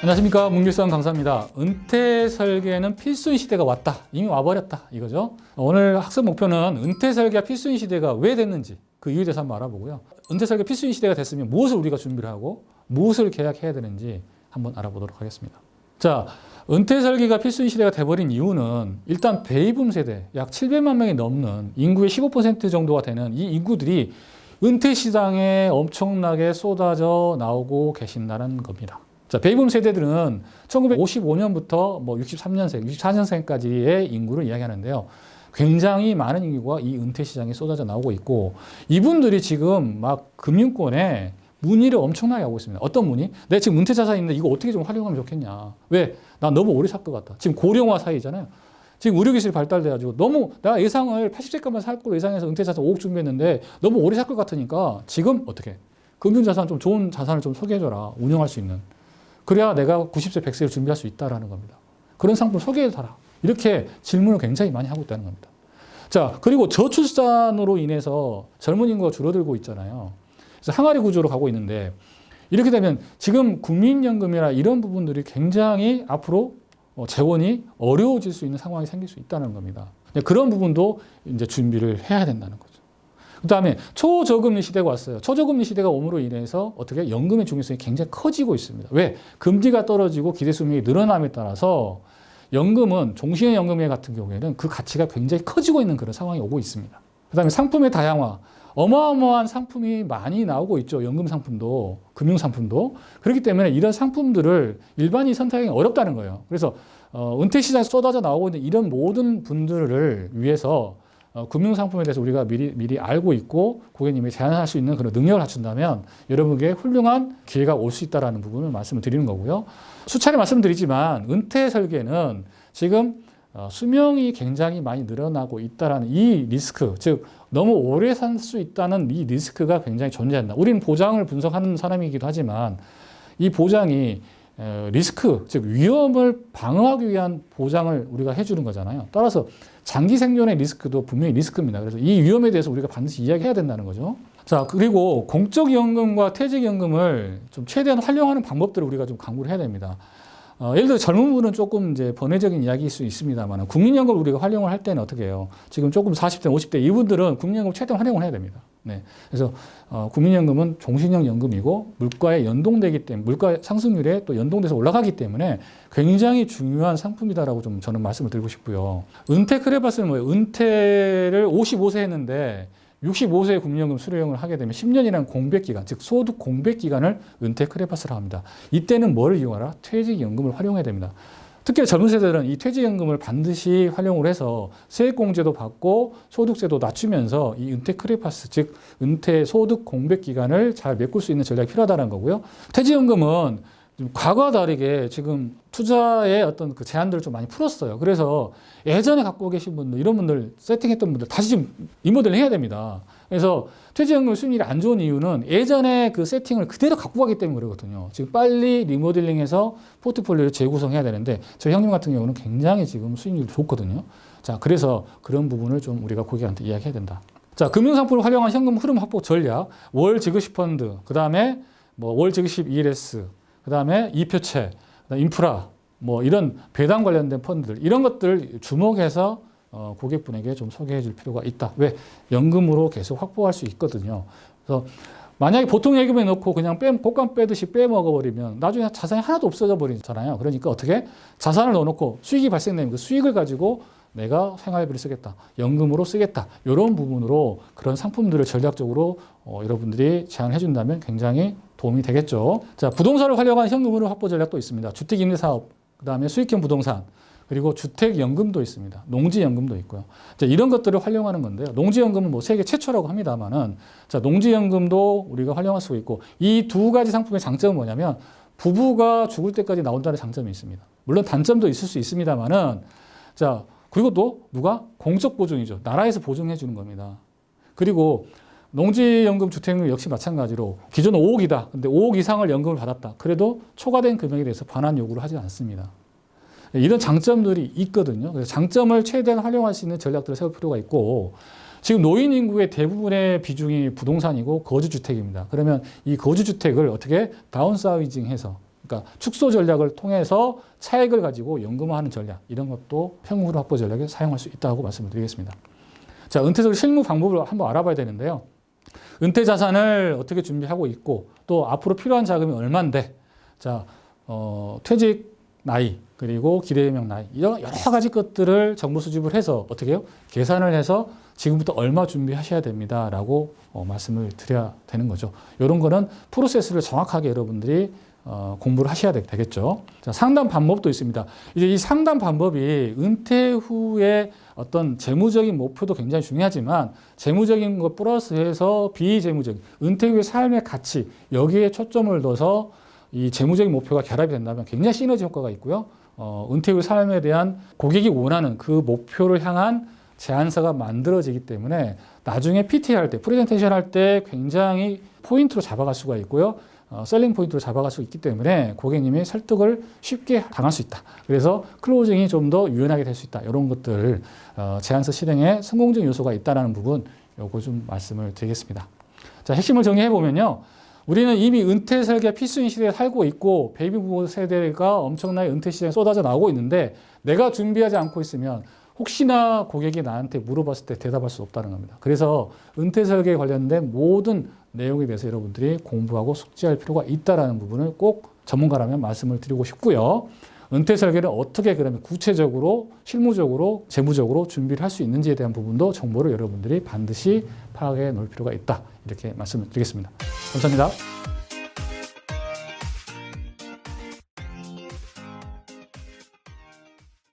안녕하십니까 문길성 강사입니다. 은퇴 설계는 필수인 시대가 왔다. 이미 와버렸다 이거죠. 오늘 학습 목표는 은퇴 설계가 필수인 시대가 왜 됐는지 그 이유에 대해서 한번 알아보고요. 은퇴 설계 필수인 시대가 됐으면 무엇을 우리가 준비를 하고 무엇을 계약해야 되는지 한번 알아보도록 하겠습니다. 자, 은퇴 설계가 필수인 시대가 돼버린 이유는 일단 베이붐 세대 약 700만 명이 넘는 인구의 15% 정도가 되는 이 인구들이 은퇴 시장에 엄청나게 쏟아져 나오고 계신다는 겁니다. 자, 베이붐 세대들은 1955년부터 뭐 63년생, 64년생까지의 인구를 이야기하는데요. 굉장히 많은 인구가 이 은퇴 시장에 쏟아져 나오고 있고 이분들이 지금 막 금융권에 문의를 엄청나게 하고 있습니다. 어떤 문의? 내 지금 은퇴 자산 있는데 이거 어떻게 좀 활용하면 좋겠냐. 왜? 나 너무 오래 살 것 같다. 지금 고령화 사회잖아요. 지금 의료기술이 발달돼가지고 너무 내가 예상을 80세까지만 살 걸로 예상해서 은퇴 자산 5억 준비했는데 너무 오래 살 것 같으니까 지금 어떻게? 금융자산 좀 좋은 자산을 좀 소개해줘라. 운영할 수 있는. 그래야 내가 90세, 100세를 준비할 수 있다라는 겁니다. 그런 상품 소개해달라. 이렇게 질문을 굉장히 많이 하고 있다는 겁니다. 자, 그리고 저출산으로 인해서 젊은 인구가 줄어들고 있잖아요. 그래서 항아리 구조로 가고 있는데 이렇게 되면 지금 국민연금이나 이런 부분들이 굉장히 앞으로 어, 재원이 어려워질 수 있는 상황이 생길 수 있다는 겁니다. 네, 그런 부분도 이제 준비를 해야 된다는 거죠. 그 다음에 초저금리 시대가 왔어요. 초저금리 시대가 옴으로 인해서 어떻게 연금의 중요성이 굉장히 커지고 있습니다. 왜? 금리가 떨어지고 기대 수명이 늘어남에 따라서 연금은 종신의 연금에 같은 경우에는 그 가치가 굉장히 커지고 있는 그런 상황이 오고 있습니다. 그 다음에 상품의 다양화. 어마어마한 상품이 많이 나오고 있죠. 연금 상품도, 금융 상품도. 그렇기 때문에 이런 상품들을 일반이 선택하기 어렵다는 거예요. 그래서 어, 은퇴 시장에 쏟아져 나오고 있는 이런 모든 분들을 위해서 어, 금융 상품에 대해서 우리가 미리 미리 알고 있고 고객님이 제안할 수 있는 그런 능력을 갖춘다면 여러분에게 훌륭한 기회가 올 수 있다라는 부분을 말씀을 드리는 거고요. 수차례 말씀드리지만 은퇴 설계는 지금 어, 수명이 굉장히 많이 늘어나고 있다라는 이 리스크, 즉 너무 오래 살 수 있다는 이 리스크가 굉장히 존재한다. 우리는 보장을 분석하는 사람이기도 하지만 이 보장이 에, 리스크, 즉 위험을 방어하기 위한 보장을 우리가 해주는 거잖아요. 따라서 장기 생존의 리스크도 분명히 리스크입니다. 그래서 이 위험에 대해서 우리가 반드시 이야기해야 된다는 거죠. 자, 그리고 공적연금과 퇴직연금을 좀 최대한 활용하는 방법들을 우리가 좀 강구를 해야 됩니다. 어, 예를 들어 젊은 분은 조금 이제 번외적인 이야기일 수 있습니다만 국민연금을 우리가 활용을 할 때는 어떻게 해요? 지금 조금 40대, 50대 이분들은 국민연금 최대한 활용을 해야 됩니다. 네. 그래서 어, 국민연금은 종신형 연금이고 물가에 연동되기 때문에 물가 상승률에 또 연동돼서 올라가기 때문에 굉장히 중요한 상품이다라고 좀 저는 말씀을 드리고 싶고요. 은퇴 크레바스는 뭐예요? 은퇴를 55세 했는데 65세에 국민연금 수료형을 하게 되면 10년이라는 공백 기간, 즉 소득 공백 기간을 은퇴 크레파스라 합니다. 이때는 뭘 이용하라? 퇴직연금을 활용해야 됩니다. 특히 젊은 세대들은 이 퇴직연금을 반드시 활용을 해서 세액공제도 받고 소득세도 낮추면서 이 은퇴 크레파스, 즉 은퇴 소득 공백 기간을 잘 메꿀 수 있는 전략이 필요하다는 거고요. 퇴직연금은 좀 과거와 다르게 지금 투자의 어떤 그 제한들을 좀 많이 풀었어요. 그래서 예전에 갖고 계신 분들, 이런 분들, 세팅했던 분들 다시 좀 리모델링 해야 됩니다. 그래서 퇴직연금 수익률이 안 좋은 이유는 예전에 그 세팅을 그대로 갖고 가기 때문에 그러거든요. 지금 빨리 리모델링해서 포트폴리오를 재구성해야 되는데 저희 형님 같은 경우는 굉장히 지금 수익률이 좋거든요. 자, 그래서 그런 부분을 좀 우리가 고객한테 이야기해야 된다. 자, 금융상품을 활용한 현금 흐름 확보 전략, 월 지급식 펀드, 그 다음에 뭐 월 지급식 ELS, 그 다음에 이표채, 인프라, 뭐 이런 배당 관련된 펀드들 이런 것들 주목해서 어, 고객분에게 좀 소개해 줄 필요가 있다. 왜? 연금으로 계속 확보할 수 있거든요. 그래서 만약에 보통 예금에 넣고 그냥 빼, 곡감 빼듯이 빼먹어 버리면 나중에 자산이 하나도 없어져 버리잖아요. 그러니까 어떻게 자산을 넣어놓고 수익이 발생되면 그 수익을 가지고 내가 생활비를 쓰겠다, 연금으로 쓰겠다 이런 부분으로 그런 상품들을 전략적으로 어, 여러분들이 제안해 준다면 굉장히 도움이 되겠죠. 자, 부동산을 활용한 현금으로 확보 전략도 있습니다. 주택임대사업, 그 다음에 수익형 부동산, 그리고 주택연금도 있습니다. 농지연금도 있고요. 자, 이런 것들을 활용하는 건데요. 농지연금은 뭐 세계 최초라고 합니다만은, 자, 농지연금도 우리가 활용할 수 있고, 이 두 가지 상품의 장점은 뭐냐면, 부부가 죽을 때까지 나온다는 장점이 있습니다. 물론 단점도 있을 수 있습니다만은, 자, 그리고 또 누가? 공적 보증이죠. 나라에서 보증해 주는 겁니다. 그리고 농지연금 주택연금 역시 마찬가지로 기존 5억이다. 근데 5억 이상을 연금을 받았다. 그래도 초과된 금액에 대해서 반환 요구를 하지 않습니다. 이런 장점들이 있거든요. 그래서 장점을 최대한 활용할 수 있는 전략들을 세울 필요가 있고 지금 노인 인구의 대부분의 비중이 부동산이고 거주주택입니다. 그러면 이 거주주택을 어떻게 다운사이징해서 그러니까 축소 전략을 통해서 차액을 가지고 연금화하는 전략 이런 것도 평균 확보 전략에 사용할 수 있다고 말씀을 드리겠습니다. 자, 은퇴설 실무 방법을 한번 알아봐야 되는데요. 은퇴 자산을 어떻게 준비하고 있고 또 앞으로 필요한 자금이 얼마인데 자, 어, 퇴직 나이 그리고 기대명 나이 이런 여러 가지 것들을 정보 수집을 해서 어떻게 해요? 계산을 해서 지금부터 얼마 준비하셔야 됩니다라고 어, 말씀을 드려야 되는 거죠. 이런 거는 프로세스를 정확하게 여러분들이 어, 공부를 하셔야 되- 되겠죠. 자, 상담 방법도 있습니다. 이제 이 상담 방법이 은퇴 후에 어떤 재무적인 목표도 굉장히 중요하지만 재무적인 것 플러스해서 비재무적인 은퇴 후의 삶의 가치 여기에 초점을 둬서 이 재무적인 목표가 결합이 된다면 굉장히 시너지 효과가 있고요. 어, 은퇴 후 삶에 대한 고객이 원하는 그 목표를 향한 제안서가 만들어지기 때문에 나중에 PT 할 때, 프레젠테이션 할 때 굉장히 포인트로 잡아갈 수가 있고요. 어, 셀링 포인트로 잡아갈 수 있기 때문에 고객님이 설득을 쉽게 당할 수 있다. 그래서 클로징이 좀 더 유연하게 될 수 있다. 이런 것들 어, 제안서 실행에 성공적 요소가 있다라는 부분 요거 좀 말씀을 드리겠습니다. 자, 핵심을 정리해 보면요. 우리는 이미 은퇴 설계 필수인 시대에 살고 있고 베이비 부모 세대가 엄청나게 은퇴 시대에 쏟아져 나오고 있는데 내가 준비하지 않고 있으면 혹시나 고객이 나한테 물어봤을 때 대답할 수 없다는 겁니다. 그래서 은퇴 설계에 관련된 모든 내용에 대해서 여러분들이 공부하고 숙지할 필요가 있다라는 부분을 꼭 전문가라면 말씀을 드리고 싶고요. 은퇴 설계를 어떻게 그러면 구체적으로 실무적으로 재무적으로 준비를 할 수 있는지에 대한 부분도 정보를 여러분들이 반드시 파악해 놓을 필요가 있다. 이렇게 말씀을 드리겠습니다. 감사합니다.